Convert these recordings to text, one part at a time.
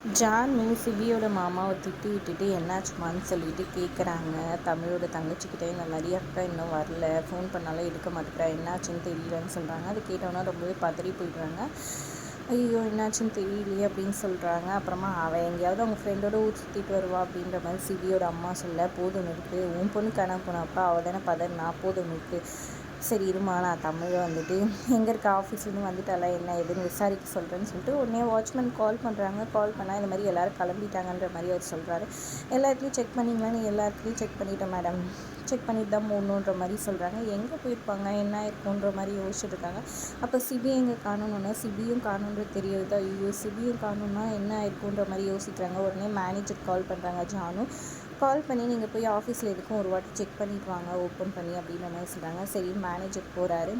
ஜானு சிவியோட மாமாவை திட்டி விட்டுட்டு என்னாச்சுமான்னு சொல்லிட்டு கேட்குறாங்க தமிழோட தங்கச்சிக்கிட்டே இந்த மாதிரி அக்கா இன்னும் வரல. ஃபோன் பண்ணாலும் எடுக்க மாட்டேங்கிறா. என்னாச்சுன்னு தெரியலன்னு சொல்கிறாங்க அது கேட்டோன்னா ரொம்பவே பதறி போயிடுறாங்க. ஐயோ என்னாச்சுன்னு தெரியலையே அப்படின்னு சொல்கிறாங்க அப்புறமா அவள் எங்கேயாவது அவங்க ஃப்ரெண்டோட ஊர் சுற்றிட்டு வருவா அப்படின்ற மாதிரி சிவியோட அம்மா சொல்ல போதும் இருக்குது உன் பொண்ணு கணக்கு போனப்பா அவள் தானே பதறினா? போதும் இருக்குது சரி இருமா நான் தமிழை வந்துட்டு எங்கே இருக்க ஆஃபீஸ்லேருந்து வந்துட்டால என்ன எதுன்னு விசாரிக்க சொல்கிறேன்னு சொல்லிட்டு உடனே வாட்ச்மேன் கால் பண்ணுறாங்க கால் பண்ணால் இந்த மாதிரி எல்லோரும் கிளம்பிட்டாங்கன்ற மாதிரி அவர் சொல்கிறாரு எல்லா இடத்துலையும் செக் பண்ணிங்களான்னு எல்லா இடத்துலையும் செக் பண்ணிட்டேன் மேடம் செக் பண்ணிட்டு தான் போகணுன்ற மாதிரி சொல்கிறாங்க எங்கே போயிருப்பாங்க என்ன இருக்குன்ற மாதிரி யோசிச்சுட்டு இருக்காங்க. அப்போ சிபி எங்கே காணணுன்னா சிபியும் காணுன்றது தெரியாது ஐயோ சிபியும் காணுன்னா என்ன இருக்குன்ற மாதிரி யோசிக்கிறாங்க. உடனே மேனேஜர் கால் பண்ணுறாங்க ஜானு. கால் பண்ணி நீங்கள் போய் ஆஃபீஸில் எதுக்கும் ஒரு வாட்டி செக் பண்ணிட்டு வாங்க ஓப்பன் பண்ணி அப்படின்ற மாதிரி சொல்கிறாங்க சரி மேனேஜர் போகிறாரு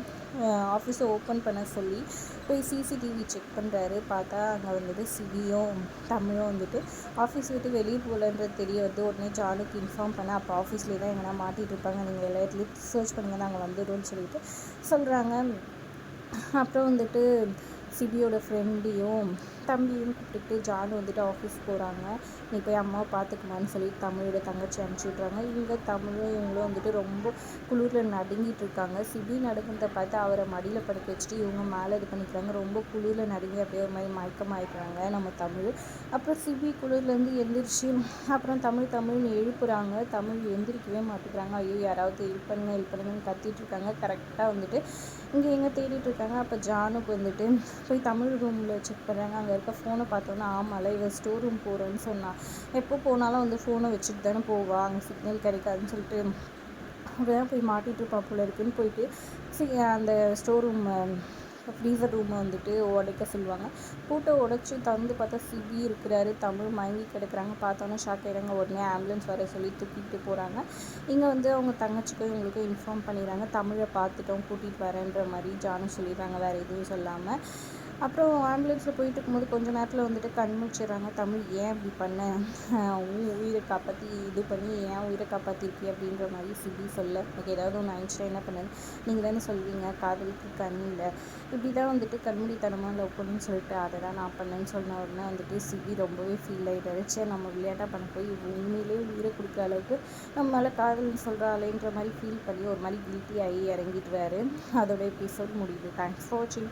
ஆஃபீஸை ஓப்பன் பண்ண சொல்லி போய் சிசிடிவி செக் பண்ணுறாரு பார்த்தா அங்கே வந்துட்டு சிவியும் தமிழும் வந்துட்டு ஆஃபீஸ் விட்டு வெளியே போகலன்றது தெரிய வந்து உடனே ஜானுக்கு இன்ஃபார்ம் பண்ண அப்போ ஆஃபீஸ்லேயே தான் எங்கன்னா மாட்டிகிட்டு இருப்பாங்க. நீங்கள் எல்லா இடத்துலையும் சர்ச் பண்ணுங்கள் நாங்கள் வந்துடும்னு சொல்லிட்டு சொல்கிறாங்க அப்புறம் வந்துட்டு சிபியோட ஃப்ரெண்டையும் தம்பியும் கூப்பிட்டுட்டு ஜானு வந்துட்டு ஆஃபீஸ் போகிறாங்க நீ போய் அம்மாவை பார்த்துக்குமான்னு சொல்லி தமிழோட தங்கச்சி அனுப்பிச்சி விட்றாங்க இவங்க தமிழும் இவங்களும் வந்துட்டு ரொம்ப குளிரில் நடுங்கிட்டு இருக்காங்க. சிபி நடுங்கிறத பார்த்து அவரை மடியில் படுக்க வச்சுட்டு இவங்க மேலே இது பண்ணிக்கிறாங்க. ரொம்ப குளிரில் நடுங்கி அப்படியே ஒரு மாதிரி மயக்கமாயிக்கிறாங்க நம்ம தமிழ். அப்புறம் சிபி குளிர்லேருந்து எந்திரிச்சு அப்புறம் தமிழ் தமிழ்னு எழுப்புறாங்க. தமிழ் எந்திரிக்கவே மாட்டேங்கிறாங்க. ஐயோ யாராவது ஹெல்ப் பண்ணுங்க ஹெல்ப் பண்ணுங்கன்னு கத்திட்டு இருக்காங்க. கரெக்டாக வந்துட்டு இங்கே எங்கே தேடிட்டு இருக்காங்க. அப்போ ஜானுக்கு வந்துட்டு போய் தமிழ் ரூமில் செக் பண்ணுறாங்க அங்கே இருக்க ஃபோனை பார்த்தோன்னா ஆமாம்ல இவள் ஸ்டோர் ரூம் போகிறேன்னு சொன்னான் எப்போ போனாலும் வந்து ஃபோனை வச்சுட்டு தானே போவா. அங்கே சிக்னல் கிடைக்காதுன்னு சொல்லிட்டு அப்படியே போய் மாட்டிகிட்டு இருப்பா போல இருக்குன்னு போயிட்டு சரி அந்த ஸ்டோர் ரூம் ஃப்ரீசர் ரூமை வந்துட்டு உடைக்க சொல்லுவாங்க. பூட்டை உடச்சி திறந்து பார்த்தா சிபி இருக்கிறாரு. தமிழ் மயங்கி கிடக்குறாங்க. பார்த்தோன்னே ஷாக் ஆகிடுறாங்க உடனே ஆம்புலன்ஸ் வர சொல்லி தூக்கிட்டு போகிறாங்க இங்கே வந்து அவங்க தங்கச்சிக்கும் இவங்களுக்கும் இன்ஃபார்ம் பண்ணிடுறாங்க. தமிழை பார்த்துட்டோம் கூட்டிகிட்டு வரேன்ற மாதிரி ஜானு சொல்லிடுறாங்க. வேறு எதுவும் சொல்லாமல் அப்புறம் ஆம்புலன்ஸில் போயிட்டு இருக்கும்போது கொஞ்சம் நேரத்தில் வந்துட்டு கண்முடிச்சிடுறாங்க தமிழ் ஏன் இப்படி பண்ண? உன் உயிரை காப்பாற்றி இது பண்ணி ஏன் உயிரை காப்பாற்றிருக்கி அப்படின்ற மாதிரி சிபி சொல்ல ஓகே ஏதாவது ஒன்று ஆயிடுச்சுன்னா என்ன பண்ணேன் நீங்கள் தானே சொல்வீங்க காதலுக்கு கண் இல்லை. இப்படி தான் வந்துட்டு கண்மூடித்தனமாக லவ் பண்ணுன்னு சொல்லிட்டு அதை தான் நான் பண்ணேன்னு சொன்ன உடனே வந்துட்டு சிபி ரொம்பவே ஃபீல் ஆகிடுச்சு நம்ம விளையாட்டாக பண்ண போய் உண்மையிலே உயிரை கொடுக்குற அளவுக்கு நம்ம மேலே காதல்னு சொல்கிறாளேன்ற மாதிரி ஃபீல் பண்ணி ஒரு மாதிரி கில்ட்டி ஆகி இறங்கிட்டுவாரு அதோட எபிசோட் முடியுது. தேங்க்ஸ் ஃபார் வாட்சிங்